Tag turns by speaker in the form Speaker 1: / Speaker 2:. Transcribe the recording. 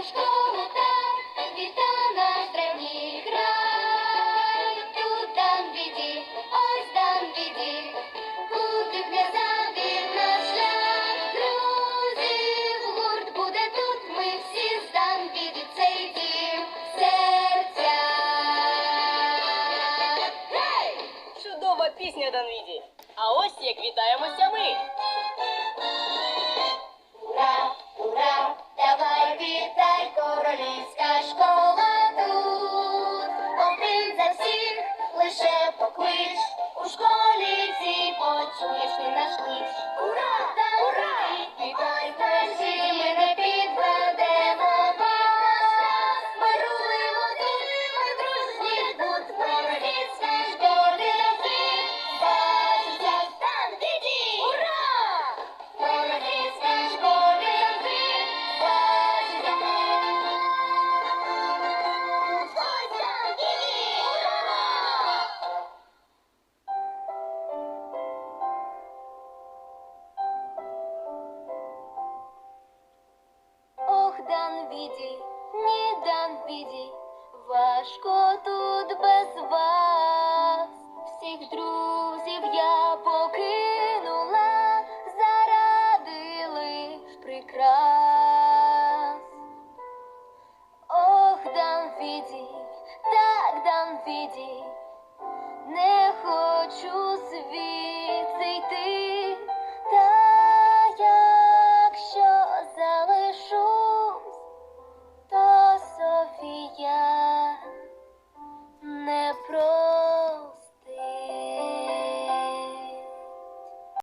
Speaker 1: наша школа там, віта наш древній край. Тут там біді, ось там біді, куди в'язати наш шлях. Друзів гурт буде тут, ми всі здам біді цей дім серця.
Speaker 2: Чудова пісня Данвіді. А ось як вітаємося ми.
Speaker 1: last week. Ох, Данвіді, ні, Данвіді, важко тут без вас. Всіх друзів я покинула заради лиш прикрас. Ох, Данвіді, так, Данвіді, не хочу світ.